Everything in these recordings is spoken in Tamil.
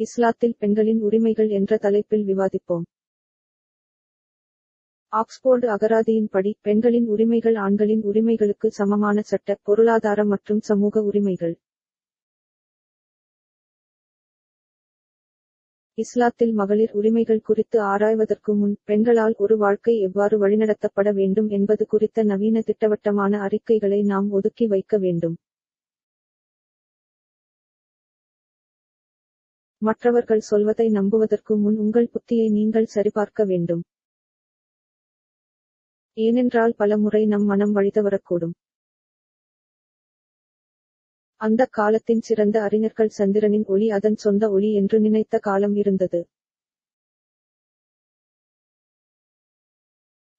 இஸ்லாத்தில் பெண்களின் உரிமைகள் என்ற தலைப்பில் விவாதிப்போம். ஆக்ஸ்போர்டு அகராதியின்படி பெண்களின் உரிமைகள் ஆண்களின் உரிமைகளுக்கு சமமான சட்ட பொருளாதார மற்றும் சமூக உரிமைகள். இஸ்லாத்தில் மகளிர் உரிமைகள் குறித்து ஆராய்வதற்கு முன் பெண்களால் ஒரு வாழ்க்கை எவ்வாறு வழிநடத்தப்பட வேண்டும் என்பது குறித்த நவீன திட்டவட்டமான அறிக்கைகளை நாம் ஒதுக்கி வைக்க வேண்டும். மற்றவர்கள் சொல்வதை நம்புவதற்கு முன் உங்கள் புத்தியை நீங்கள் சரிபார்க்க வேண்டும். ஏனென்றால் பல முறை நம் மனம் வழிதவரக்கூடும் அந்த காலத்தின் சிறந்த அறிஞர்கள் சந்திரனின் ஒளி அதன் சொந்த ஒளி என்று நினைத்த காலம் இருந்தது.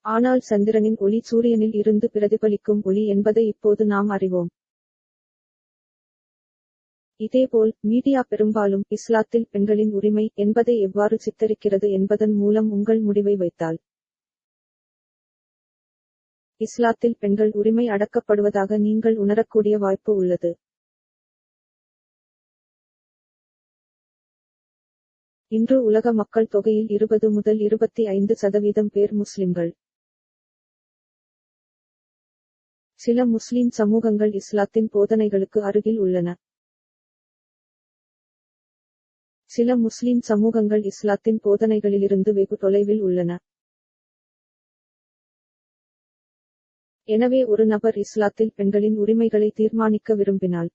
ஆனால் சந்திரனின் ஒளி சூரியனில் இருந்து பிரதிபலிக்கும் ஒளி என்பதை இப்போது நாம் அறிவோம். இதேபோல் மீடியா பெரும்பாலும் இஸ்லாத்தில் பெண்களின் உரிமை என்பதை எவ்வாறு சித்தரிக்கிறது என்பதன் மூலம் உங்கள் முடிவை வைத்தால். இஸ்லாத்தில் பெண்கள் உரிமை அடக்கப்படுவதாக நீங்கள் உணரக்கூடிய வாய்ப்பு உள்ளது. இன்று உலக மக்கள் தொகையில் இருபது முதல் இருபத்தி ஐந்து சதவீதம் பேர் முஸ்லிம்கள். சில முஸ்லிம் சமூகங்கள் இஸ்லாத்தின் போதனைகளுக்கு அருகில் உள்ளன. சில முஸ்லிம் சமூகங்கள் இஸ்லாத்தின் போதனைகளிலிருந்து வெகு தொலைவில் உள்ளன. எனவே ஒரு நபர் இஸ்லாத்தில் பெண்களின் உரிமைகளை தீர்மானிக்க விரும்பினால்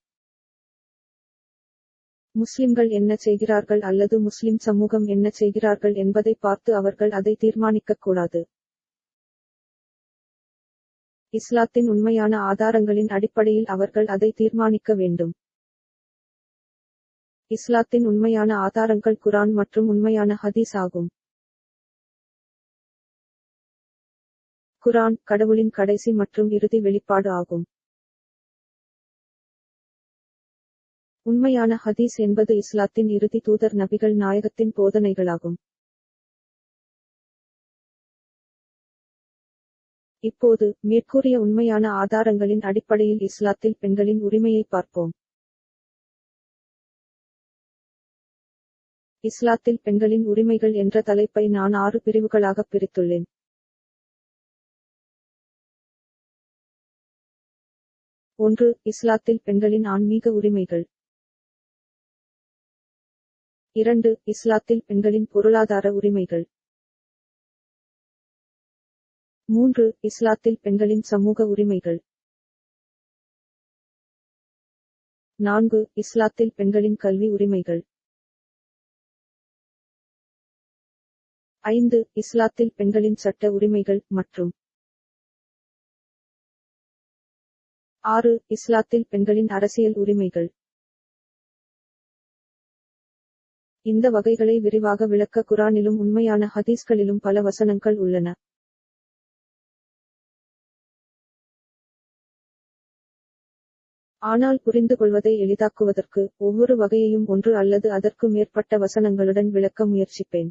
முஸ்லிம்கள் என்ன செய்கிறார்கள் அல்லது முஸ்லிம் சமூகம் என்ன செய்கிறார்கள் என்பதை பார்த்து அவர்கள் அதை தீர்மானிக்கக்கூடாது இஸ்லாத்தின் உண்மையான ஆதாரங்களின் அடிப்படையில் அவர்கள் அதை தீர்மானிக்க வேண்டும். இஸ்லாத்தின் உண்மையான ஆதாரங்கள் குரான் மற்றும் உண்மையான ஹதீஸ் ஆகும். குரான் கடவுளின் கடைசி மற்றும் இறுதி வெளிப்பாடு ஆகும். உண்மையான ஹதீஸ் என்பது இஸ்லாத்தின் இறுதி தூதர் நபிகள் நாயகத்தின் போதனைகளாகும். இப்போது மேற்கூறிய உண்மையான ஆதாரங்களின் அடிப்படையில் இஸ்லாத்தில் பெண்களின் உரிமையை பார்ப்போம். இஸ்லாத்தில் பெண்களின் உரிமைகள் என்ற தலைப்பை நான் ஆறு பிரிவுகளாக பிரித்துள்ளேன். ஒன்று இஸ்லாத்தில் பெண்களின் ஆன்மீக உரிமைகள். இரண்டு இஸ்லாத்தில் பெண்களின் பொருளாதார உரிமைகள். மூன்று இஸ்லாத்தில் பெண்களின் சமூக உரிமைகள். நான்கு இஸ்லாத்தில் பெண்களின் கல்வி உரிமைகள். ஐந்து இஸ்லாத்தில் பெண்களின் சட்ட உரிமைகள் மற்றும் ஆறு இஸ்லாத்தில் பெண்களின் அரசியல் உரிமைகள். இந்த வகைகளை விரிவாக விளக்க குரானிலும் உண்மையான ஹதீஸ்களிலும் பல வசனங்கள் உள்ளன. ஆனால் புரிந்து கொள்வதை எளிதாக்குவதற்கு ஒவ்வொரு வகையையும் ஒன்று அல்லது அதற்கு மேற்பட்ட வசனங்களுடன் விளக்க முயற்சிப்பேன்.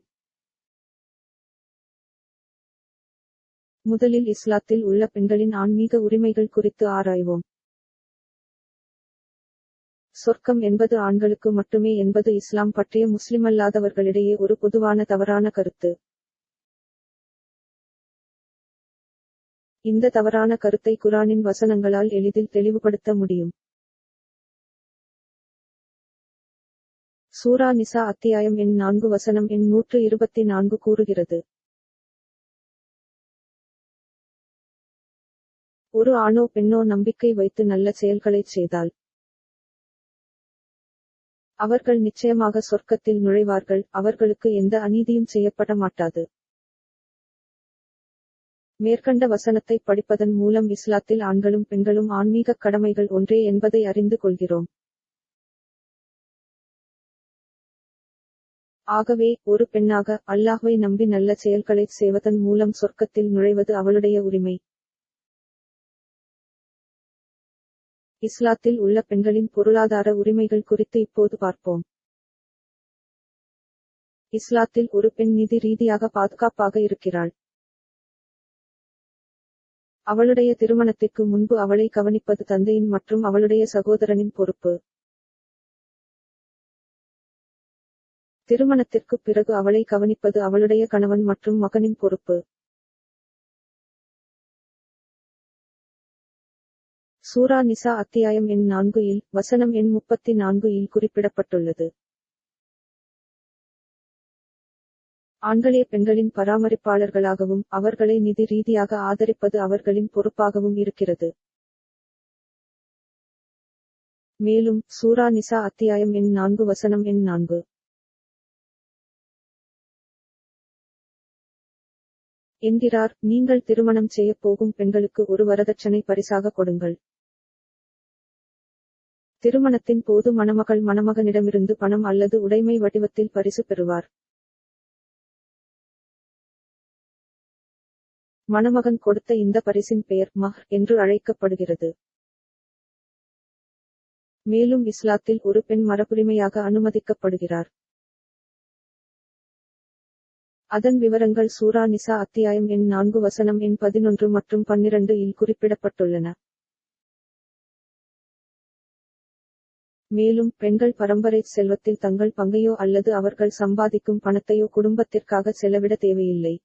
முதலில் இஸ்லாத்தில் உள்ள பெண்களின் ஆன்மீக உரிமைகள் குறித்து ஆராய்வோம். சொர்க்கம் என்பது ஆண்களுக்கு மட்டுமே என்பது இஸ்லாம் பற்றிய முஸ்லிமல்லாதவர்களிடையே ஒரு பொதுவான தவறான கருத்து. இந்த தவறான கருத்தை குரானின் வசனங்களால் எளிதில் தெளிவுபடுத்த முடியும். சூரா நிசா அத்தியாயம் எண் நான்கு வசனம் எண் நூற்று இருபத்தி நான்கு கூறுகிறது. ஒரு ஆணோ பெண்ணோ நம்பிக்கை வைத்து நல்ல செயல்களைச் செய்தால் அவர்கள் நிச்சயமாக சொர்க்கத்தில் நுழைவார்கள் அவர்களுக்கு எந்த அநீதியும் செய்யப்பட மாட்டாது. மேற்கண்ட வசனத்தை படிப்பதன் மூலம் இஸ்லாத்தில் ஆண்களும் பெண்களும் ஆன்மீக கடமைகள் ஒன்றே என்பதை அறிந்து கொள்கிறோம். ஆகவே ஒரு பெண்ணாக அல்லாஹ்வை நம்பி நல்ல செயல்களைச் செய்வதன் மூலம் சொர்க்கத்தில் நுழைவது அவளுடைய உரிமை. இஸ்லாத்தில் உள்ள பெண்களின் பொருளாதார உரிமைகள் குறித்து இப்போது பார்ப்போம். இஸ்லாத்தில் ஒரு பெண் நிதி ரீதியாக பாதுகாப்பாக இருக்கிறாள். அவளுடைய திருமணத்திற்கு முன்பு அவளை கவனிப்பது தந்தையின் மற்றும் அவளுடைய சகோதரனின் பொறுப்பு. திருமணத்திற்குப் பிறகு அவளை கவனிப்பது அவளுடைய கணவன் மற்றும் மகனின் பொறுப்பு. சூரா நிசா அத்தியாயம் எண் நான்கு இல் வசனம் எண் முப்பத்தி நான்கு இல் குறிப்பிடப்பட்டுள்ளது. ஆண்களே பெண்களின் பராமரிப்பாளர்களாகவும் அவர்களை நிதி ரீதியாக ஆதரிப்பது அவர்களின் பொறுப்பாகவும் இருக்கிறது. மேலும் சூரா நிசா அத்தியாயம் எண் நான்கு வசனம் எண் நான்கு. என்கிறார் நீங்கள் திருமணம் செய்யப் போகும் பெண்களுக்கு ஒரு வரதட்சணை பரிசாக கொடுங்கள். திருமணத்தின் போது மணமகள் மணமகனிடமிருந்து பணம் அல்லது உடைமை வடிவத்தில் பரிசு பெறுவார். மணமகன் கொடுத்த இந்த பரிசின் பெயர் மஹ் என்று அழைக்கப்படுகிறது. மேலும் இஸ்லாத்தில் ஒரு பெண் மரபுரிமையாக அனுமதிக்கப்படுகிறார். அதன் விவரங்கள் சூரா நிசா அத்தியாயம் எண் நான்கு வசனம் எண் பதினொன்று மற்றும் பன்னிரண்டு இல் குறிப்பிடப்பட்டுள்ளன. மேலும் பெண்கள் பரம்பரை செல்வத்தில் தங்கள் பங்கையோ அல்லது அவர்கள் சம்பாதிக்கும் பணத்தையோ குடும்பத்திற்காக செலவிட தேவையில்லை.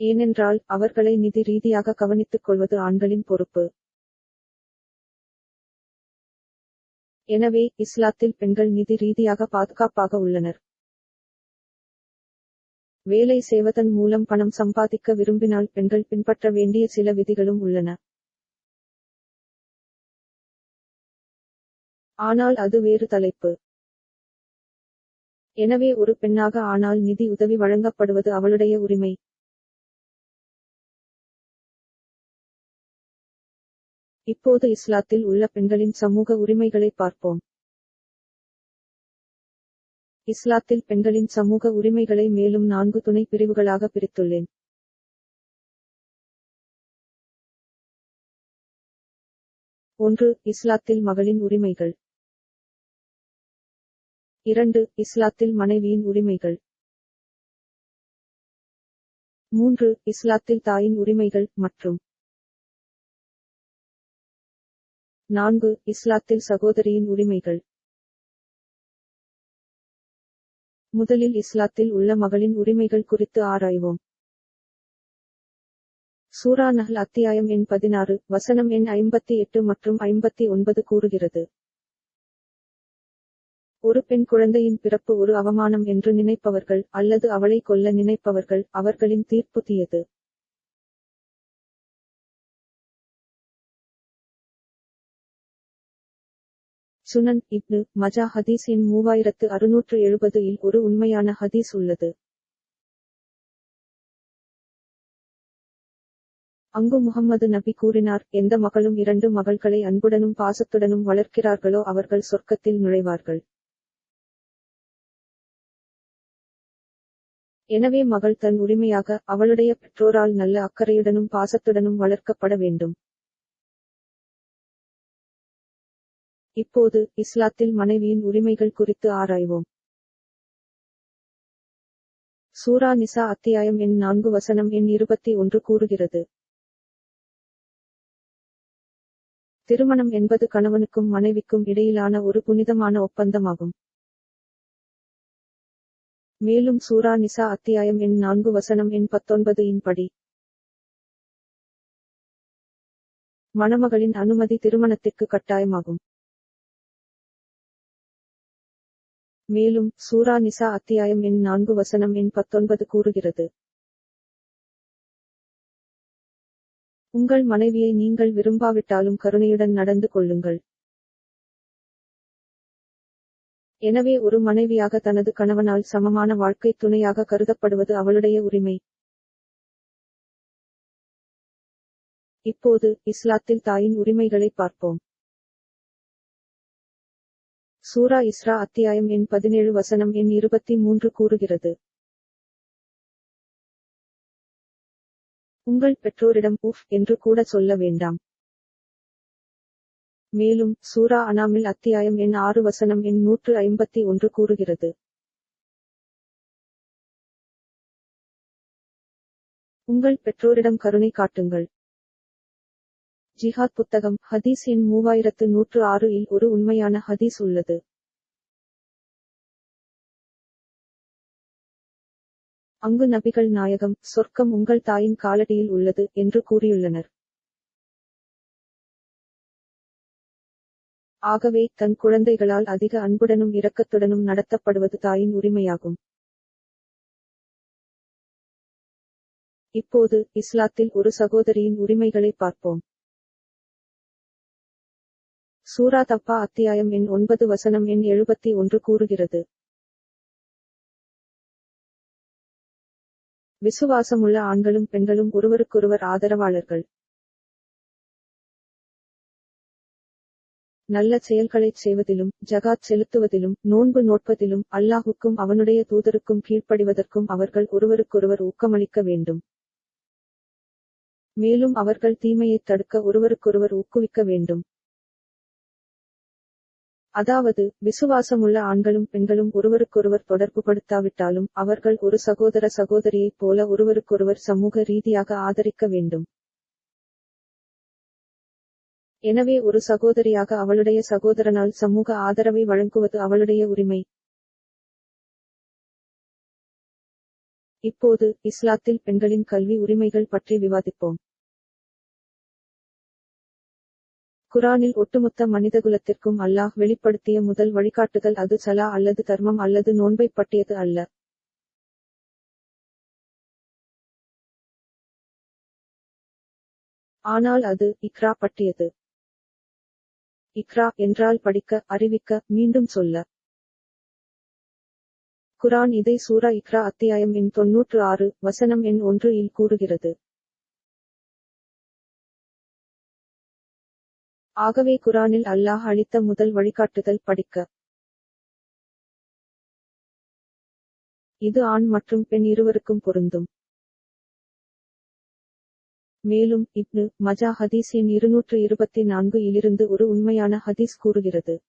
ஏனென்றால் அவர்களை நிதி ரீதியாக கவனித்துக் கொள்வது ஆண்களின் பொறுப்பு. எனவே இஸ்லாத்தில் பெண்கள் நிதி ரீதியாக பாதுகாப்பாக உள்ளனர். வேலை செய்வதன் மூலம் பணம் சம்பாதிக்க விரும்பினால் பெண்கள் பின்பற்ற வேண்டிய சில விதிகளும் உள்ளன. ஆனால் அது வேறு தலைப்பு. எனவே ஒரு பெண்ணாக ஆனால் நிதி உதவி வழங்கப்படுவது அவளுடைய உரிமை. இப்போது இஸ்லாத்தில் உள்ள பெண்களின் சமூக உரிமைகளை பார்ப்போம். இஸ்லாத்தில் பெண்களின் சமூக உரிமைகளை மேலும் நான்கு துணை பிரிவுகளாக பிரித்துள்ளேன். ஒன்று இஸ்லாத்தில் மகளின் உரிமைகள். இரண்டு இஸ்லாத்தில் மனைவியின் உரிமைகள். மூன்று இஸ்லாத்தில் தாயின் உரிமைகள் மற்றும். நான்கு இஸ்லாத்தில் சகோதரியின் உரிமைகள். முதலில் இஸ்லாத்தில் உள்ள மகளின் உரிமைகள் குறித்து ஆராய்வோம். சூரா நஹல் அத்தியாயம் எண் பதினாறு வசனம் எண் ஐம்பத்தி எட்டு மற்றும் ஐம்பத்தி ஒன்பது கூறுகிறது. ஒரு பெண் குழந்தையின் பிறப்பு ஒரு அவமானம் என்று நினைப்பவர்கள் அல்லது அவளை கொல்ல நினைப்பவர்கள் அவர்களின் தீர்ப்பு தீயது. சுனன் இப்னு மஜா ஹதீஸ் எண் மூவாயிரத்து அறுநூற்று எழுபது இல் ஒரு உண்மையான ஹதீஸ் உள்ளது. அங்கு முகம்மது நபி கூறினார் எந்த மகளும் இரண்டு மகள்களை அன்புடனும் பாசத்துடனும் வளர்க்கிறார்களோ அவர்கள் சொர்க்கத்தில் நுழைவார்கள். எனவே மகள் தன் உரிமையாக அவளுடைய பெற்றோரால் நல்ல அக்கறையுடனும் பாசத்துடனும் வளர்க்கப்பட வேண்டும். இப்போது இஸ்லாத்தில் மனைவியின் உரிமைகள் குறித்து ஆராய்வோம். சூரா நிசா அத்தியாயம் எண் நான்கு வசனம் எண் இருபத்தி ஒன்று கூறுகிறது. திருமணம் என்பது கணவனுக்கும் மனைவிக்கும் இடையிலான ஒரு புனிதமான ஒப்பந்தமாகும். மேலும் சூரா நிசா அத்தியாயம் எண் நான்கு வசனம் எண் பத்தொன்பது இன் படி மணமகளின் அனுமதி திருமணத்திற்கு கட்டாயமாகும். மேலும் சூரா நிசா அத்தியாயம் எண் நான்கு வசனம் எண் பத்தொன்பது கூறுகிறது. உங்கள் மனைவியை நீங்கள் விரும்பாவிட்டாலும் கருணையுடன் நடந்து கொள்ளுங்கள். எனவே ஒரு மனைவியாக தனது கணவனால் சமமான வாழ்க்கை துணையாக கருதப்படுவது அவளுடைய உரிமை. இப்போது இஸ்லாத்தில் தாயின் உரிமைகளை பார்ப்போம். சூரா இஸ்ரா அத்தியாயம் எண் பதினேழு வசனம் எண் இருபத்தி மூன்று கூறுகிறது. உங்கள் பெற்றோரிடம் உஃப் என்று கூட சொல்ல வேண்டாம். மேலும் சூரா அனாமில் அத்தியாயம் எண் ஆறு வசனம் எண் நூற்று ஐம்பத்தி ஒன்று கூறுகிறது. உங்கள் பெற்றோரிடம் கருணை காட்டுங்கள். ஜிஹாத் புத்தகம் ஹதீஸ் எண் மூவாயிரத்து நூற்று ஆறு இல் ஒரு உண்மையான ஹதீஸ் உள்ளது. அங்கு நபிகள் நாயகம் சொர்க்கம் உங்கள் தாயின் காலடியில் உள்ளது என்று கூறியுள்ளனர். ஆகவே தன் குழந்தைகளால் அதிக அன்புடனும் இரக்கத்துடனும் நடத்தப்படுவது தாயின் உரிமையாகும். இப்போது இஸ்லாத்தில் ஒரு சகோதரியின் உரிமைகளை பார்ப்போம். சூரா தப்பா அத்தியாயம் எண் ஒன்பது வசனம் எண் எழுபத்தி ஒன்று கூறுகிறது. விசுவாசமுள்ள ஆண்களும் பெண்களும் ஒருவருக்கொருவர் ஆதரவாளர்கள். நல்ல செயல்களைச் செய்வதிலும் ஜகாத் செலுத்துவதிலும் நோன்பு நோட்பதிலும் அல்லாஹுக்கும் அவனுடைய தூதருக்கும் கீழ்ப்படிவதற்கும் அவர்கள் ஒருவருக்கொருவர் ஊக்கமளிக்க வேண்டும். மேலும் அவர்கள் தீமையைத் தடுக்க ஒருவருக்கொருவர் ஊக்குவிக்க வேண்டும். அதாவது விசுவாசமுள்ள ஆண்களும் பெண்களும் ஒருவருக்கொருவர் தொடர்புபடுத்தாவிட்டாலும் அவர்கள் ஒரு சகோதர சகோதரியைப் போல ஒருவருக்கொருவர் சமூக ரீதியாக ஆதரிக்க வேண்டும். எனவே ஒரு சகோதரியாக அவளுடைய சகோதரனால் சமூக ஆதரவை வழங்குவது அவளுடைய உரிமை. இப்போது இஸ்லாத்தில் பெண்களின் கல்வி உரிமைகள் பற்றி விவாதிப்போம். குரானில் ஒட்டுமொத்த மனிதகுலத்திற்கும் அல்லாஹ் வெளிப்படுத்திய முதல் வழிகாட்டுதல் அது சலா அல்லது தர்மம் அல்லது நோன்பை பற்றியது அல்ல. ஆனால் அது இக்ரா பற்றியது. இக்ரா என்றால் படிக்க அறிவிக்க மீண்டும் சொல்ல. குரான் இதை சூரா இக்ரா அத்தியாயம் எண் தொன்னூற்று ஆறு வசனம் எண் ஒன்று இல் கூறுகிறது. ஆகவே குரானில் அல்லாஹ் அளித்த முதல் வழிகாட்டுதல் படிக்க. இது ஆண் மற்றும் பெண் இருவருக்கும் பொருந்தும். மேலும் இப்னு மஜா ஹதீஸ் எண் இருநூற்று இருபத்தி நான்கு இலிருந்து ஒரு உண்மையான ஹதீஸ் கூறுகிறது.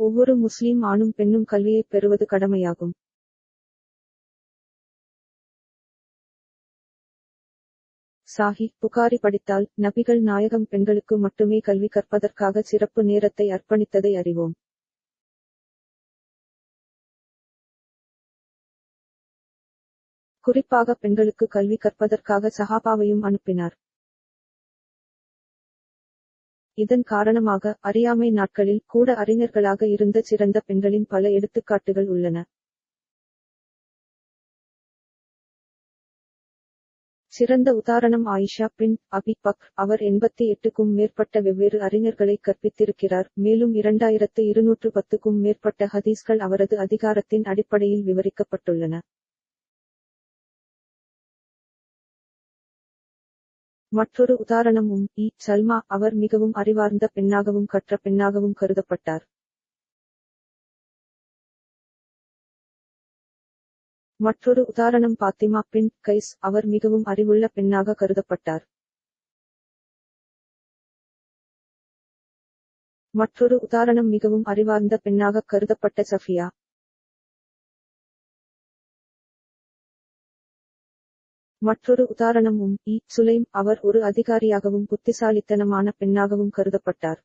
ஒவ்வொரு முஸ்லிம் ஆணும் பெண்ணும் கல்வியைப் பெறுவது கடமையாகும். சாஹி புகாரி படித்தால் நபிகள் நாயகம் பெண்களுக்கு மட்டுமே கல்வி கற்பதற்காக சிறப்பு நேரத்தை அர்ப்பணித்ததை அறிவோம். குறிப்பாக பெண்களுக்கு கல்வி கற்பதற்காக சஹாபாவையும் அனுப்பினார். இதன் காரணமாக அறியாமை நாட்களில் கூட அறிஞர்களாக இருந்த சிறந்த பெண்களின் பல எடுத்துக்காட்டுகள் உள்ளன. சிறந்த உதாரணம் ஆயிஷா பின் அபி பக். அவர் எண்பத்தி எட்டுக்கும் மேற்பட்ட வெவ்வேறு அறிஞர்களை கற்பித்திருக்கிறார். மேலும் இரண்டாயிரத்து இருநூற்று பத்துக்கும் மேற்பட்ட ஹதீஸ்கள் அவரது அதிகாரத்தின் அடிப்படையில் விவரிக்கப்பட்டுள்ளன. மற்றொரு உதாரணம் உம் இ. சல்மா அவர் மிகவும் அறிவார்ந்த பெண்ணாகவும் கற்ற பெண்ணாகவும் கருதப்பட்டார். மற்றொரு உதாரணம் பாத்திமா பின் கைஸ் அவர் மிகவும் அறிவுள்ள பெண்ணாக கருதப்பட்டார். மற்றொரு உதாரணம் மிகவும் அறிவார்ந்த பெண்ணாக கருதப்பட்ட சஃபியா. மற்றொரு உதாரணம் உம் இ. சுலைம் அவர் ஒரு அதிகாரியாகவும் புத்திசாலித்தனமான பெண்ணாகவும் கருதப்பட்டார்.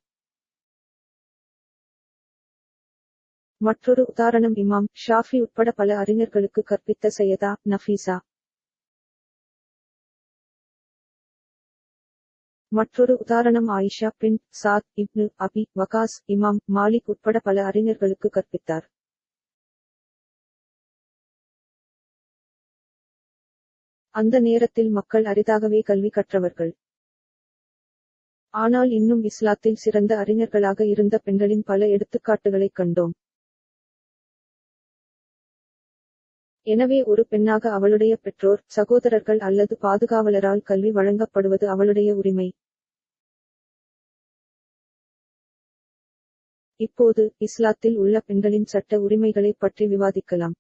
மற்றொரு உதாரணம் இமாம் ஷாஃபி உட்பட பல அறிஞர்களுக்கு கற்பித்த சையதா நஃபீசா. மற்றொரு உதாரணம் ஆயிஷா பின் சாத் இப்னு அபி வகாஸ் இமாம் மாலிக் உட்பட பல அறிஞர்களுக்கு கற்பித்தார். அந்த நேரத்தில் மக்கள் அரிதாகவே கல்வி கற்றவர்கள். ஆனால் இன்னும் இஸ்லாத்தில் சிறந்த அறிஞர்களாக இருந்த பெண்களின் பல எடுத்துக்காட்டுகளைக் கண்டோம். எனவே ஒரு பெண்ணாக அவளுடைய பெற்றோர் சகோதரர்கள் அல்லது பாதுகாவலரால் கல்வி வழங்கப்படுவது அவளுடைய உரிமை. இப்போது இஸ்லாத்தில் உள்ள பெண்களின் சட்ட உரிமைகளைப் பற்றி விவாதிக்கலாம்.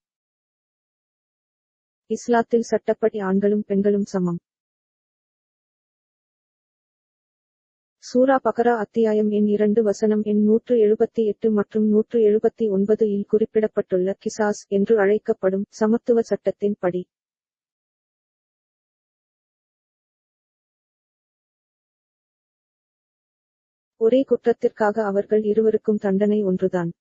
இஸ்லாத்தில் சட்டப்படி ஆண்களும் பெண்களும் சமம். சூரா பகரா அத்தியாயம் எண் இரண்டு வசனம் எண் நூற்று எழுபத்தி எட்டு மற்றும் நூற்று எழுபத்தி ஒன்பது இல் குறிப்பிடப்பட்டுள்ள கிசாஸ் என்று அழைக்கப்படும் சமத்துவ சட்டத்தின் படி. ஒரே குற்றத்திற்காக அவர்கள் இருவருக்கும் தண்டனை ஒன்றுதான்.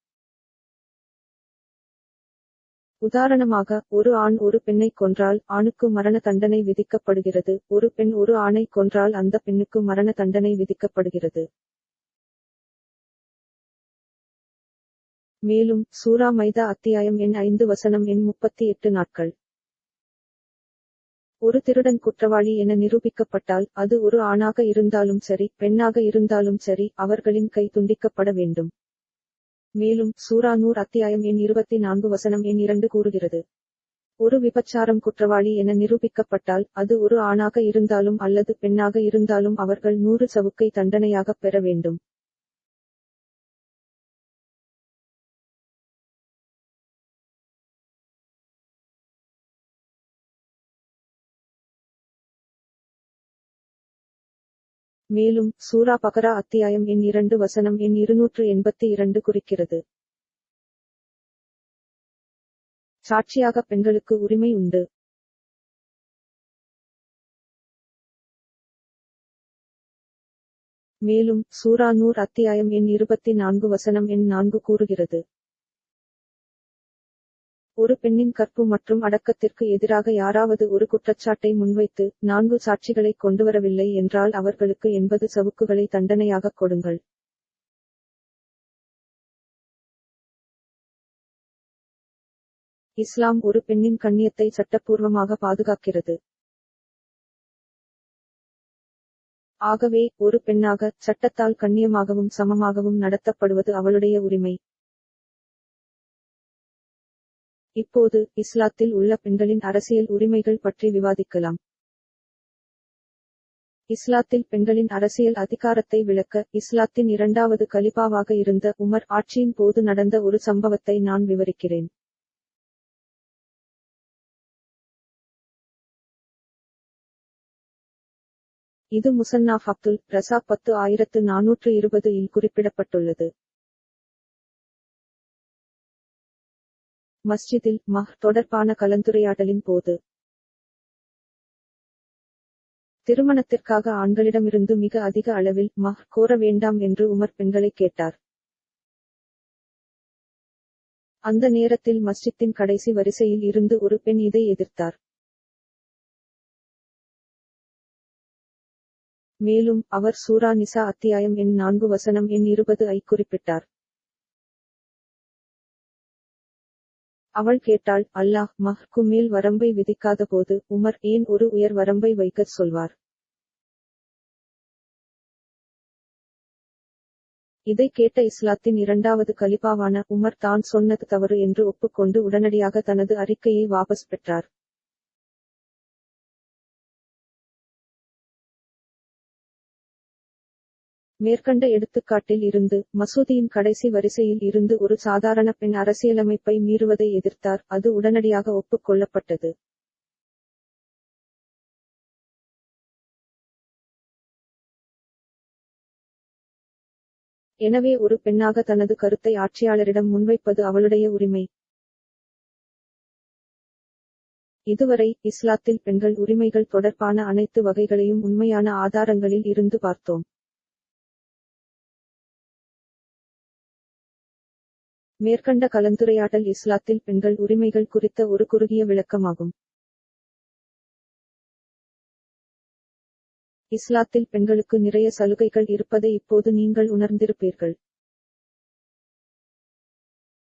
உதாரணமாக ஒரு ஆண் ஒரு பெண்ணைக் கொன்றால் ஆணுக்கு மரண தண்டனை விதிக்கப்படுகிறது ஒரு பெண் ஒரு ஆணைக் கொன்றால் அந்த பெண்ணுக்கு மரண தண்டனை விதிக்கப்படுகிறது. மேலும் சூரா மைதா அத்தியாயம் எண் ஐந்து வசனம் எண் முப்பத்தி எட்டு நாட்கள். ஒரு திருடன் குற்றவாளி என நிரூபிக்கப்பட்டால் அது ஒரு ஆணாக இருந்தாலும் சரி பெண்ணாக இருந்தாலும் சரி அவர்களின் கை துண்டிக்கப்பட வேண்டும். மேலும் சூரா நூர் அத்தியாயம் எண் இருபத்தி நான்கு வசனம் எண் இரண்டு கூறுகிறது. ஒரு விபச்சாரம் குற்றவாளி என நிரூபிக்கப்பட்டால் அது ஒரு ஆணாக இருந்தாலும் அல்லது பெண்ணாக இருந்தாலும் அவர்கள் நூறு சவுக்கை தண்டனையாகப் பெற வேண்டும். மேலும் சூரா பகரா அத்தியாயம் எண் இரண்டு வசனம் எண் இருநூற்று எண்பத்தி இரண்டு குறிக்கிறது. சாட்சியாக பெண்களுக்கு உரிமை உண்டு. மேலும் சூரா நூர் அத்தியாயம் எண் இருபத்தி நான்கு வசனம் எண் நான்கு கூறுகிறது. ஒரு பெண்ணின் கற்பு மற்றும் அடக்கத்திற்கு எதிராக யாராவது ஒரு குற்றச்சாட்டை முன்வைத்து நான்கு சாட்சிகளை கொண்டுவரவில்லை என்றால் அவர்களுக்கு எண்பது சவுக்குகளை தண்டனையாகக் கொடுங்கள். இஸ்லாம் ஒரு பெண்ணின் கண்ணியத்தை சட்டப்பூர்வமாக பாதுகாக்கிறது. ஆகவே ஒரு பெண்ணாக சட்டத்தால் கண்ணியமாகவும் சமமாகவும் நடத்தப்படுவது அவளுடைய உரிமை. இப்போது இஸ்லாத்தில் உள்ள பெண்களின் அரசியல் உரிமைகள் பற்றி விவாதிக்கலாம். இஸ்லாத்தில் பெண்களின் அரசியல் அதிகாரத்தை விளக்க இஸ்லாத்தின் இரண்டாவது கலிபாவாக இருந்த உமர் ஆட்சியின் போது நடந்த ஒரு சம்பவத்தை நான் விவரிக்கிறேன். இது முசன்னாஃப் அப்துல் ரசாக் பத்து ஆயிரத்து நானூற்று இருபது இல் குறிப்பிடப்பட்டுள்ளது. மஸ்ஜிதில் மஹ் தொடர்பான கலந்துரையாடலின் போது. திருமணத்திற்காக ஆண்களிடமிருந்து மிக அதிக அளவில் மஹ் கோர வேண்டாம் என்று உமர் பெண்களை கேட்டார். அந்த நேரத்தில் மஸ்ஜித்தின் கடைசி வரிசையில் இருந்து ஒரு பெண் இதை எதிர்த்தார். மேலும் அவர் சூரா நிசா அத்தியாயம் எண் நான்கு வசனம் எண் இருபது ஐ குறிப்பிட்டார். அவள் கேட்டாள் அல்லாஹ் மஹ்க்கு மேல் வரம்பை விதிக்காத போது உமர் ஏன் ஒரு உயர் வரம்பை வைக்கச் சொல்வார்? இதை கேட்ட இஸ்லாத்தின் இரண்டாவது கலிபாவான உமர் தான் சொன்னது தவறு என்று ஒப்புக்கொண்டு உடனடியாக தனது அறிக்கையை வாபஸ் பெற்றார். மேற்கண்ட எடுத்துக்காட்டில் இருந்து மசூதியின் கடைசி வரிசையில் இருந்து ஒரு சாதாரண பெண் அரசியலமைப்பை மீறுவதை எதிர்த்தார். அது உடனடியாக ஒப்புக் கொள்ளப்பட்டது எனவே ஒரு பெண்ணாக தனது கருத்தை ஆட்சியாளரிடம் முன்வைப்பது அவளுடைய உரிமை. இதுவரை இஸ்லாத்தில் பெண்கள் உரிமைகள் தொடர்பான அனைத்து வகைகளையும் உண்மையான ஆதாரங்களில் இருந்து பார்த்தோம். மேற்கண்ட கலந்துரையாடல் இஸ்லாத்தில் பெண்கள் உரிமைகள் குறித்த ஒரு குறுகிய விளக்கமாகும். இஸ்லாத்தில் பெண்களுக்கு நிறைய சலுகைகள் இருப்பதை இப்போது நீங்கள் உணர்ந்திருப்பீர்கள்.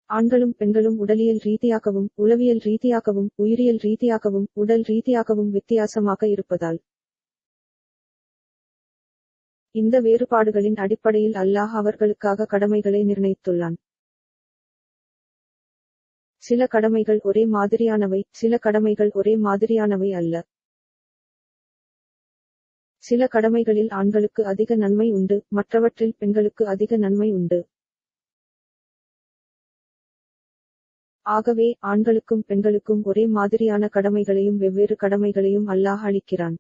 ஆண்களும் பெண்களும் உடலியல் ரீதியாகவும் உளவியல் ரீதியாகவும் உயிரியல் ரீதியாகவும் உடல் ரீதியாகவும் வித்தியாசமாக இருப்பதால். இந்த வேறுபாடுகளின் அடிப்படையில் அல்லாஹ் அவர்களுக்காக கடமைகளை நிர்ணயித்துள்ளான். சில கடமைகள் ஒரே மாதிரியானவை சில கடமைகள் ஒரே மாதிரியானவை அல்ல. சில கடமைகளில் ஆண்களுக்கு அதிக நன்மை உண்டு மற்றவற்றில் பெண்களுக்கு அதிக நன்மை உண்டு. ஆகவே ஆண்களுக்கும் பெண்களுக்கும் ஒரே மாதிரியான கடமைகளையும் வெவ்வேறு கடமைகளையும் அல்லாஹ் அளிக்கிறான்.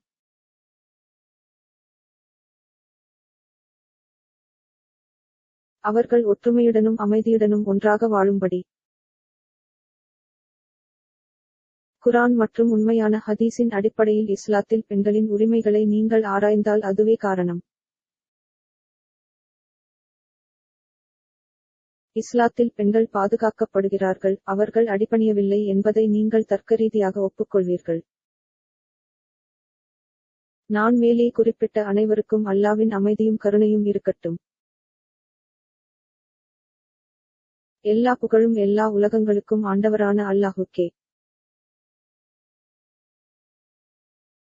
அவர்கள் ஒற்றுமையுடனும் அமைதியுடனும் ஒன்றாக வாழும்படி. குரான் மற்றும் உண்மையான ஹதீஸின் அடிப்படையில் இஸ்லாத்தில் பெண்களின் உரிமைகளை நீங்கள் ஆராய்ந்தால் அதுவே காரணம். இஸ்லாத்தில் பெண்கள் பாதுகாக்கப்படுகிறார்கள் அவர்கள் அடிபணியவில்லை என்பதை நீங்கள் தர்க்கரீதியாக ஒப்புக்கொள்வீர்கள். நான் மேலே குறிப்பிட்ட அனைவருக்கும் அல்லாவின் அமைதியும் கருணையும் இருக்கட்டும். எல்லா புகழும் எல்லா உலகங்களுக்கும் ஆண்டவரான அல்லாஹுக்கே.